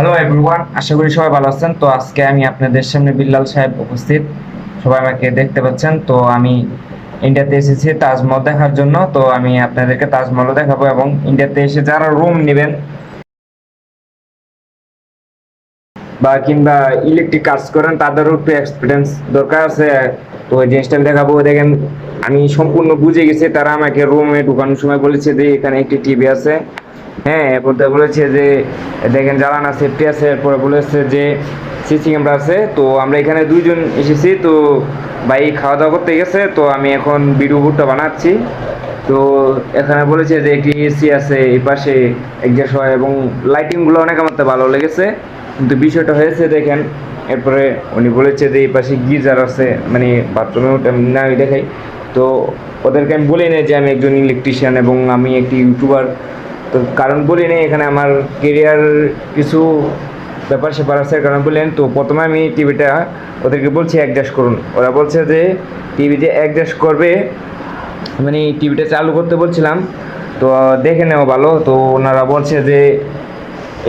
Hello everyone আশা করি সবাই ভালো আছেন। তো আজকে আমি আপনাদের সামনে বিল্লাল সাহেব উপস্থিত। সবাই আমাকে দেখতে পাচ্ছেন। তো আমি ইন্ডিয়াতে এসেছি তাজমহল দেখার জন্য। তো আমি আপনাদেরকে তাজমহল দেখাবো এবং ইন্ডিয়াতে এসে যারা রুম নেবেন বা কিংবা ইলেকট্রিক কাজ করেন, তাদেরও একটু এক্সপিরিয়েন্স দরকার আছে। তো ওই জিনিসটা দেখাবো। দেখেন, আমি সম্পূর্ণ বুঝে গেছি তারা আমাকে রুমে ঢুকানোর সময় বলেছে যে এখানে একটি টিভি আছে। হ্যাঁ এরপর তো বলেছে যে, দেখেন জ্বালানা সেফটি আছে, এরপরে বলেছে যে সিসি ক্যামেরা আছে, তো আমরা এখানে দুইজন এসেছি, তো ভাই খাওয়া দাওয়া করতে গেছে, তো আমি এখন ভিডিও বুটটা বানাচ্ছি। তো এখানে বলেছে যে, একটি এসি আছে, এই পাশে একজাস্ট হয় এবং লাইটিংগুলো অনেক আমার তো ভালো লেগেছে। কিন্তু বিষয়টা হয়েছে, দেখেন, এরপরে উনি বলেছে যে, এই পাশে গিজার আছে মানে বাথরুমে ওটা না দেখাই। তো ওদেরকে আমি বলি না যে, আমি একজন ইলেকট্রিশিয়ান এবং আমি একটি ইউটিউবার তো কারণ বলি না এখানে আমার কেরিয়ার কিছু ব্যাপার স্যাপার আছে, কারণ বললেন তো, প্রথমে আমি টিভিটা ওদেরকে বলছি অ্যাডজাস্ট করুন। ওরা বলছে যে টিভিতে অ্যাডজাস্ট করবে মানে টিভিটা চালু করতে বলছিলাম, তো দেখে নেওয়া ভালো। তো ওনারা বলছে যে,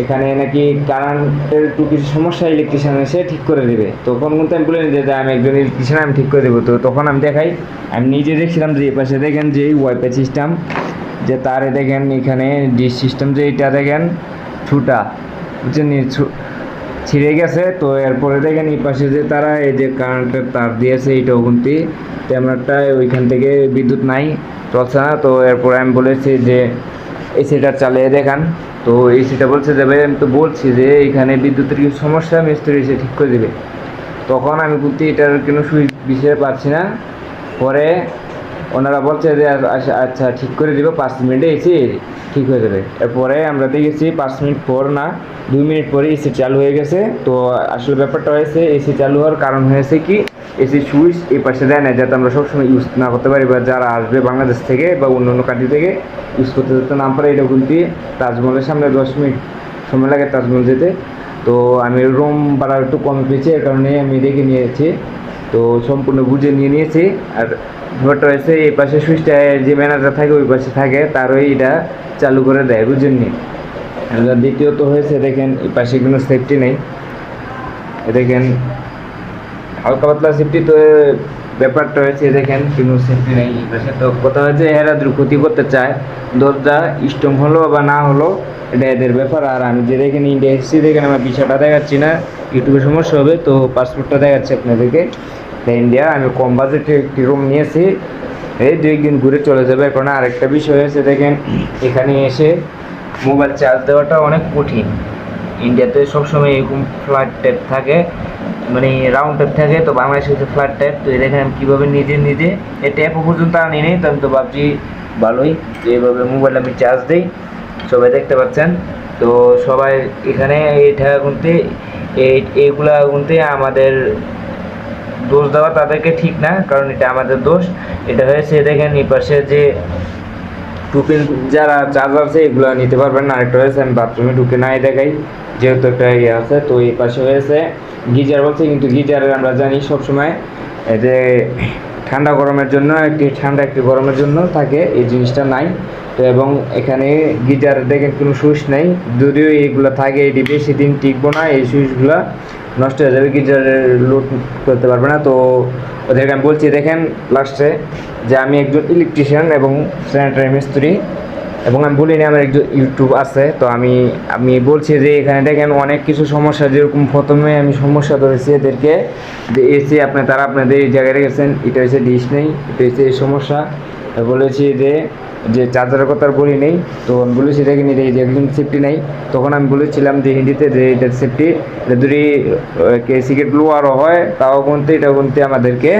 এখানে নাকি কারেন্টের একটু কিছু সমস্যা ইলেকট্রিশিয়ান এসে ঠিক করে দেবে। তখন কিন্তু আমি বলেন যে আমি একজন ইলেকট্রিশিয়ান আমি ঠিক করে দেবো। তো তখন আমি দেখাই, আমি নিজে দেখছিলাম যে, এই পাশে দেখেন যে ওয়াইফাই সিস্টেম যে তারে দেখেন এখানে ডিশ সিস্টেম যে এটা দেখেন, ছুটা, বুঝছেন ছিঁড়ে গেছে, তো এরপরে দেখেন এই পাশে যে তারা, এই যে কারেন্টের তার দিয়েছে এইটা অগুন্তি তেমন একটা ওইখান থেকে বিদ্যুৎ নাই, চলছে না, তো এরপরে আমি বলেছি যে এসিটা চালিয়ে দেখান। তো এসিটা বলছে যে, ভাই, আমি তো বলছি যে এখানে বিদ্যুতের কিছু সমস্যা, মিস্ত্রি এসে ঠিক করে দেবে। তখন আমি বলতে এটার কোনো সুইচ বিষয়ে পাচ্ছি না। পরে ওনারা বলছে যে আচ্ছা আচ্ছা ঠিক করে দিবে, পাঁচ মিনিটে এসি ঠিক হয়ে যাবে। এরপরে আমরা দেখেছি পাঁচ মিনিট পর না, দুই মিনিট পরে এসি চালু হয়ে গেছে। তো আসলে ব্যাপারটা হয়েছে এসি চালু হওয়ার কারণ হয়েছে কি এসি সুইচ এই পাশে দেয় না যাতে আমরা সবসময় ইউজ না করতে পারি বা যারা আসবে বাংলাদেশ থেকে বা অন্য অন্য কান্ট্রি থেকে ইউজ করতে যেতে না পারে, এটা কিন্তু তাজমহলের সামনে দশ মিনিট সময় লাগে তাজমহল যেতে। তো আমি রুম ভাড়া একটু কম পেয়েছি, এর কারণে আমি দেখে নিয়েছি। তো সম্পূর্ণ বুঝে নিয়ে নিয়েছি। আর ব্যাপারটা হয়েছে, এই পাশে সুইচটা যে ম্যানেজার থাকে, ওই পাশে থাকে তারই এটা চালু করে দেয় বুঝেননি আর দ্বিতীয়ত হয়েছে, দেখেন, এই পাশে কোনো সেফটি নেই। দেখেন, হালকা পাতলা সেফটি তো ব্যাপারটা হয়েছে দেখেন, কোনো সেফটি নেই এই পাশে। তো কথা হয়েছে, এরা ক্ষতি করতে চায়। দরজা স্ট্রং হলো বা না হলো, এটা এদের ব্যাপার। আর আমি যে দেখেন, ইন্ডিয়া এসেছি, দেখেন, আমার বিষয়টা দেখাচ্ছি না। ইউটিউবে সমস্যা হবে, তো পাসপোর্টটা দেখাচ্ছি আপনাদেরকে। ইন্ডিয়া, আমি কম বাজেটে একটি রুম নিয়েছি। এই দুই দিন ঘুরে চলে যাবে। এখন আরেকটা বিষয় হয়েছে, দেখেন, এখানে এসে মোবাইল চার্জ দেওয়াটা অনেক কঠিন। ইন্ডিয়াতে সবসময় এরকম ফ্ল্যাট টাইপ থাকে মানে রাউন্ড টাইপ থাকে, তো বাংলাদেশে হচ্ছে ফ্ল্যাট টাইপ তো এই দেখেন আমি কীভাবে নিজে নিজে এই ট্যাপও পর্যন্ত আনি নেই। তো আমি তো ভাবছি, ভালোই যে এভাবে মোবাইল আমি চার্জ দিই। সবাই দেখতে পাচ্ছেন? তো সবাই এখানে এটা গুনতে এই, এইগুলা গুনতে আমাদের দোষ দেওয়া তাদেরকে ঠিক না, কারণ এটা আমাদের দোষ। এটা হয়েছে, দেখেন, এই পাশে যে টুপিন যারা চার্জার আছে, এগুলো নিতে পারবেন না। আরেকটা হয়েছে, আমি বাথরুমে ঢুকে নাই দেখাই, যেহেতু একটা ইয়ে আছে, তো এই পাশে হয়েছে গিজার বলছে, কিন্তু গিজারের আমরা জানি সবসময় যে ঠান্ডা গরমের জন্য, একটি ঠান্ডা, একটি গরমের জন্য থাকে, এই জিনিসটা নাই। তো এবং এখানে গিজার দেখেন কোনো সুইচ নেই, যদিও এইগুলো থাকে, এটি বেশি দিন টিকবো না, এই সুইচগুলো নষ্ট হয়ে যাবে গিজারের লোড করতে পারবে না। তো ওদেরকে আমি বলছি, দেখেন লাস্টে যে আমি একজন ইলেকট্রিশিয়ান এবং স্যানিটারি মিস্ত্রি এবং আমি বলিনি আমার একজন ইউটিউব আছে, তো আমি আমি বলছি যে এখানে দেখেন অনেক কিছু সমস্যা, যেরকম প্রথমে আমি সমস্যা ধরেছি এদেরকে, যে এসি আপনি তারা আপনাদের এই জায়গায় রেখেছেন, এটা হচ্ছে ডিশ নেই, এটা হচ্ছে এই সমস্যা। বলেছি যে যে চার্জারের কথা বলি নেই, তো বলেছি এটা এই যে একদম সেফটি নেই। তখন আমি বলেছিলাম যে হিন্দিতে যে এটা সেফটি এটা যদি সিগারেটগুলো আরও হয়, তাও গুনতে এটা গুনতে আমাদেরকে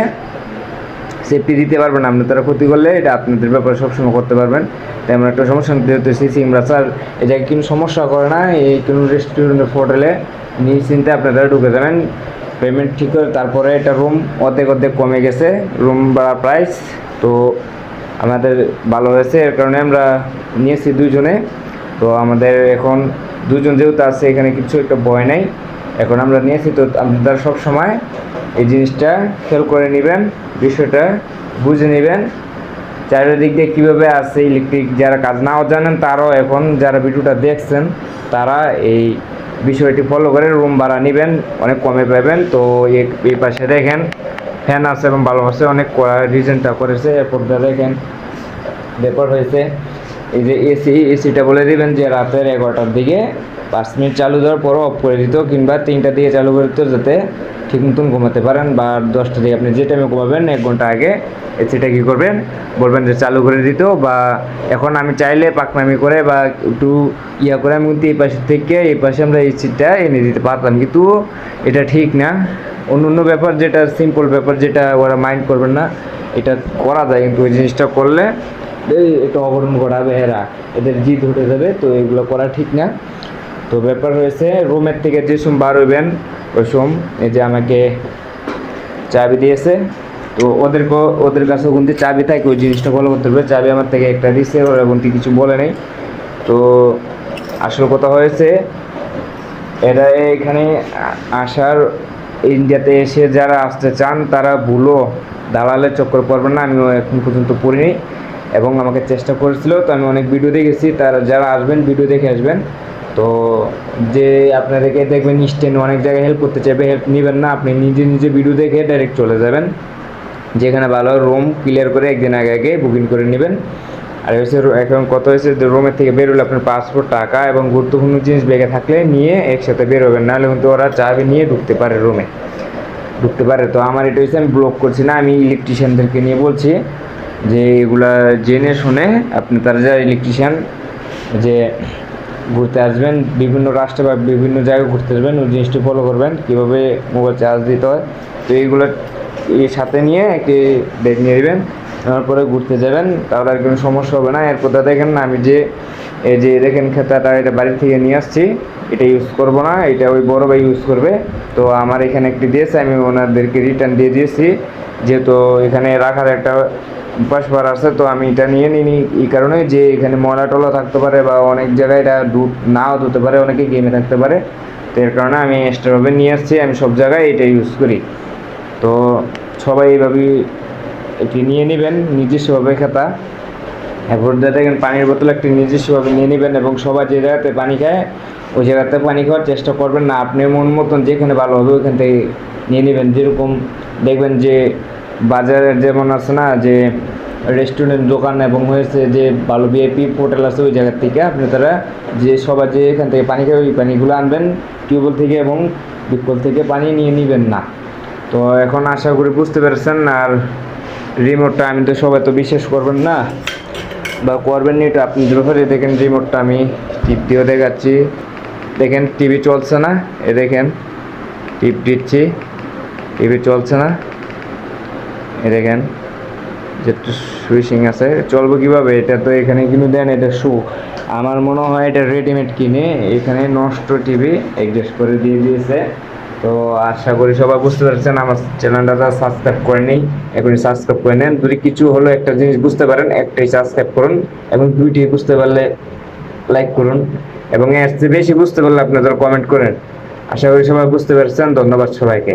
সেফটি দিতে পারবেন। আপনি তারা ক্ষতি করলে এটা আপনাদের ব্যাপারে সবসময় করতে পারবেন। তেমন একটা সমস্যা নেই যেহেতু সিসি আমরা স্যার জায়গায় কোনো সমস্যা করে না, এই কোনো রেস্টুরেন্টের হোটেলে নিশ্চিন্তে আপনারা ঢুকে যাবেন। পেমেন্ট ঠিক করে তারপরে এটা রুম অর্ধেক অর্ধেক কমে গেছে রুম ভাড়া প্রাইস তো আমাদের ভালো হয়েছে, এর কারণে আমরা নিয়েছি দুজনে তো আমাদের এখন দুজন যেহেতু আছে, এখানে কিছু একটা ভয় নাই। এখন আমরা নিয়েছি, তো আপনারা সব সময় এই জিনিসটা খেয়াল করে নেবেন, বিষয়টা বুঝে নেবেন। চারিদিক দিয়ে কীভাবে আছে ইলেকট্রিক, যারা কাজ নাও জানেন, তারাও এখন যারা ভিডিওটা দেখছেন, তারা এই বিষয়টি ফলো করে রুম ভাড়া নেবেন, অনেক কমে পাবেন। তো এই পাশে দেখেন ফ্যান আছে এবং ভালো আছে, অনেক রিজেন্টটা করেছে এরপর দেখেন ব্যাপার হয়েছে। এই যে এসি, এসিটা বলে দিবেন যে রাতের এগারোটার দিকে পাঁচ মিনিট চালু দেওয়ার পরও অফ করে দিত কিংবা তিনটার দিকে চালু করে দিত যাতে ঠিক মতন ঘুমাতে পারেন বা দশটা থেকে আপনি যে টাইমে ঘুমাবেন, এক ঘণ্টা আগে এসিটা কী করবেন? বলবেন যে চালু করে দিত বা এখন আমি চাইলে পাকনামি করে বা একটু ইয়া করে আমি কিন্তু এই পাশে থেকে এই পাশে আমরা এই সিটটা এনে দিতে পারতাম। কিন্তু এটা ঠিক না। অন্য অন্য ব্যাপার যেটা সিম্পল ব্যাপার যেটা ওরা মাইন্ড করবেন না, এটা করা যায়। কিন্তু ওই জিনিসটা করলে এই একটু অবরণ ঘটাবে এরা, এদের জিদ উঠে যাবে। তো এগুলো করা ঠিক না। তো ব্যাপার হয়েছে, রুমের থেকে যে সোম বার হইবেন, ওই সোম এই যে আমাকে চাবি দিয়েছে, তো ওদেরকে, ওদের কাছে কিন্তু চাবি থাকে, ওই জিনিসটা ফলো করতে হবে। চাবি আমার থেকে একটা দিচ্ছে ওরা কিন্তু কিছু বলে নেই। তো আসল কথা হয়েছে, এরা এখানে আসার, ইন্ডিয়াতে এসে যারা আসতে চান, তারা ভুলো, দালালের চক্কর পড়বেন না, আমিও এখন পর্যন্ত পড়িনি। এবং আমাকে চেষ্টা করেছিল, তো আমি অনেক ভিডিও দেখেছি, তারা যারা আসবেন ভিডিও দেখে আসবেন। তো যে আপনাদেরকে দেখবেন স্টেন অনেক জায়গায় হেল্প করতে চাইবে হেল্প নেবেন না, আপনি নিজে নিজে ভিডিও দেখে ডাইরেক্ট চলে যাবেন। যেখানে ভালো রুম ক্লিয়ার করে একদিন আগে আগে বুকিং করে নেবেন। আর হচ্ছে এখন কত হয়েছে? যে রুমের থেকে বেরোলে আপনার পাসপোর্ট টাকা এবং গুরুত্বপূর্ণ জিনিস ব্যাগে থাকলে নিয়ে একসাথে বেরোবেন। নাহলে কিন্তু ওরা চাবি নিয়ে ঢুকতে পারে রুমে ঢুকতে পারে। তো আমার এটা হচ্ছে আমি ব্লক করছি না, আমি ইলেকট্রিশিয়ানদেরকে নিয়ে বলছি যে এগুলা জেনে শুনে আপনি তারা যা ইলেকট্রিশিয়ান যে ঘুরতে আসবেন, বিভিন্ন রাষ্ট্রে বা বিভিন্ন জায়গায় ঘুরতে আসবেন, ওই জিনিসটি ফলো করবেন, কীভাবে মোবাইল চার্জ দিতে হয়। তো এইগুলো এর সাথে নিয়ে একটি ব্যাগ নিয়ে নেবেন তারপরে পরে ঘুরতে যাবেন, তাহলে আর কোনো সমস্যা হবে না। এরপর দেখেন আমি যে এই যে দেখেন খেতাটা এটা বাড়ি থেকে নিয়ে আসছি। এটা ইউজ করব না, এটা ওই বড় ভাই ইউজ করবে। তো আমার এখানে একটি দিয়েছে, আমি ওনাদেরকে রিটার্ন দিয়ে দিয়েছি। যেহেতু এখানে রাখার একটা পাসবার আছে, তো আমি এটা নিয়ে নিই এই কারণে যে এখানে ময়লা টলা থাকতে পারে বা অনেক জায়গায় এটা দু নাও ধুতে পারে, অনেকে গেমে থাকতে পারে। তো এর কারণে আমি এক্সট্রাভাবে নিয়ে আসছি, আমি সব জায়গায় এটা ইউজ করি। তো সবাই এইভাবেই এটি নিয়ে নেবেন, নিজস্বভাবে খাতা। এরপর দিয়ে দেখেন পানির বোতল একটি নিজস্বভাবে নিয়ে নেবেন এবং সবাই যে জায়গাতে পানি খায়, ওই জায়গাতে পানি খাওয়ার চেষ্টা করবেন না। আপনি মন মতন যেখানে ভালো হবে ওইখান থেকে নিয়ে নেবেন। যেরকম দেখবেন যে বাজারের যেমন আছে না, যে রেস্টুরেন্ট দোকান এবং হয়েছে যে ভালো ভিআইপি হোটেল আছে ওই জায়গার থেকে আপনি তারা যে সবাই যে এখান থেকে পানি খাবে ওই পানিগুলো আনবেন, টিউবওয়েল থেকে এবং বিকল থেকে পানি নিয়ে নেবেন না। তো এখন আশা করি বুঝতে পেরেছেন, আর রিমোটটা আমি তো সবাই তো বিশ্বাস করবেন না। বা করবেন না আপনাদের ব্যাপারে দেখেন রিমোটটা আমি টিপ দেখাচ্ছি। দেখেন টিভি চলছে না? এ দেখেন, টিপ দিচ্ছি। টিভি চলছে না? এ দেখেন যে সুইচিং আছে, চলবো কীভাবে? এটা তো এখানে কিনে দেন, এটা শু আমার মনে হয় এটা রেডিমেড কিনে এখানে নষ্ট টিভি অ্যাডজাস্ট করে দিয়ে দিয়েছে। তো আশা করি সবাই বুঝতে পারছেন, আমার চ্যানেলটা সাবস্ক্রাইব করে নেই, এখনই সাবস্ক্রাইব করে নেন। যদি কিছু হলো একটা জিনিস বুঝতে পারেন, একটাই সাবস্ক্রাইব করুন এবং দুইটি বুঝতে পারলে লাইক করুন এবং এর চেয়ে বেশি বুঝতে পারলে আপনাদের কমেন্ট করেন। আশা করি সবাই বুঝতে পারছেন, ধন্যবাদ সবাইকে।